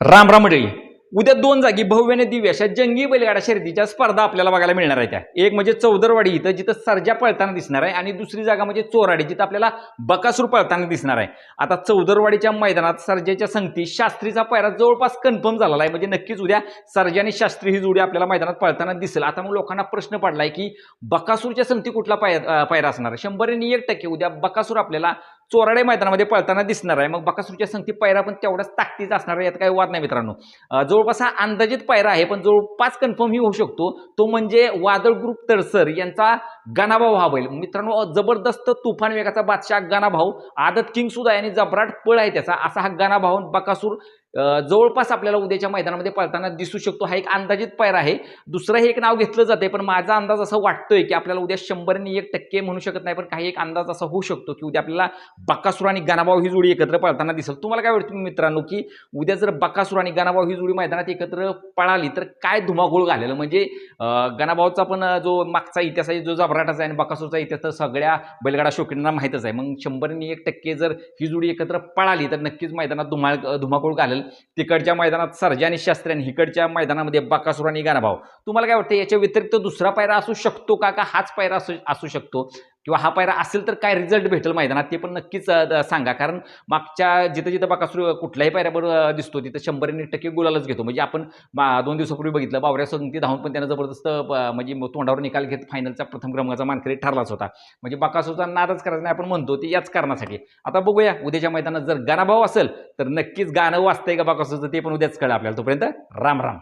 राम राम मंडळी. उद्या दोन जागी भव्याने दिव्य अशा जंगी बैलगाडा शर्यतीच्या स्पर्धा आपल्याला बघायला मिळणार आहेत त्या. एक म्हणजे चौदरवाडी इथं जिथं सर्जा पळताना दिसणार आहे आणि दुसरी जागा म्हणजे चोराडी जिथं आपल्याला बकासूर पळताना दिसणार आहे. आता चौदरवाडीच्या मैदानात सर्जेच्या संगती शास्त्रीचा पायरा जवळपास कन्फर्म झालेला आहे. म्हणजे नक्कीच उद्या सर्जा आणि शास्त्री ही जोडी आपल्याला मैदानात पळताना दिसेल. आता मग लोकांना प्रश्न पडलाय की बकासूरच्या संगती कुठला पाय पायरा असणार? आहे शंभर आणि एक टक्के उद्या बकासूर आपल्याला चोराडे मैदानामध्ये पळताना दिसणार आहे. मग बकासूरच्या संगती पायरा पण तेवढाच ताकदीचा असणार आहे यात काही वाद नाही मित्रांनो. जवळपास हा अंदाजित पायरा आहे पण जवळपास कन्फर्म ही होऊ शकतो. तो म्हणजे वादळ ग्रुप तडसर यांचा गणाभाऊ हा बैल. मित्रांनो जबरदस्त तुफान वेगाचा बादशाह गणाभाऊ. आदत किंग सुद्धा आहे आणि जबराट पळ आहे त्याचा. असा हा गणाभाऊ बकासूर जवळपास आपल्याला उद्याच्या मैदानामध्ये पळताना दिसू शकतो. हा एक अंदाजित पायरा आहे. दुसरं हे एक नाव घेतलं जाते पण माझा अंदाज असा वाटतोय की आपल्याला उद्या शंभरने एक टक्के म्हणू शकत नाही पण काही एक अंदाज असा होऊ शकतो की उद्या आपल्याला बकासूर आणि गणाभाऊ ही जोडी एकत्र पळताना दिसेल. तुम्हाला काय वाटतं मित्रांनो की उद्या जर बकासूर आणि गणाभाऊ ही जोडी मैदानात एकत्र पळाली तर काय धुमाकूळ घालेलं? म्हणजे गणाभाऊचा पण जो मागचा इतिहास आहे जो जबरा आहे आणि बकासूरचा इतिहास तर सगळ्या बैलगाडा शौकींना माहीतच आहे. मग शंभरनी एक टक्के जर ही जोडी एकत्र पळाली तर नक्कीच मैदानात धुमाळ धुमाकूळ घालेल. तिकडच्या मैदानात सर्जा आणि शास्त्री आणि इकडच्या मैदानामध्ये बकासूर आणि गाणाभाव. तुम्हाला काय वाटतं याच्या व्यतिरिक्त दुसरा पायरा असू शकतो का? का हाच पायरा असू असू शकतो? किंवा हा पायरा असेल तर काय रिझल्ट भेटेल मैदानात ते पण नक्कीच सांगा. कारण मागच्या जिथं जिथं बकासूर कुठल्याही पायऱ्यावर दिसतो तिथं शंभर एक टक्के गुलालच घेतो. म्हणजे आपण दोन दिवसापूर्वी बघितलं बावऱ्या संगती धावून पण त्यानं जबरदस्त म्हणजे तोंडावर निकाल घेत फायनलचा प्रथम क्रमांकाचा मानकरी ठरलाच होता. म्हणजे बाकासूरचा नादच करायचा नाही आपण म्हणतो ते याच कारणासाठी. आता बघूया उद्याच्या मैदानात जर गाणाभाव असेल तर नक्कीच गाणं वाचतंय का बाकासूरचं ते पण उद्याच कळलं आपल्याला. तोपर्यंत राम राम.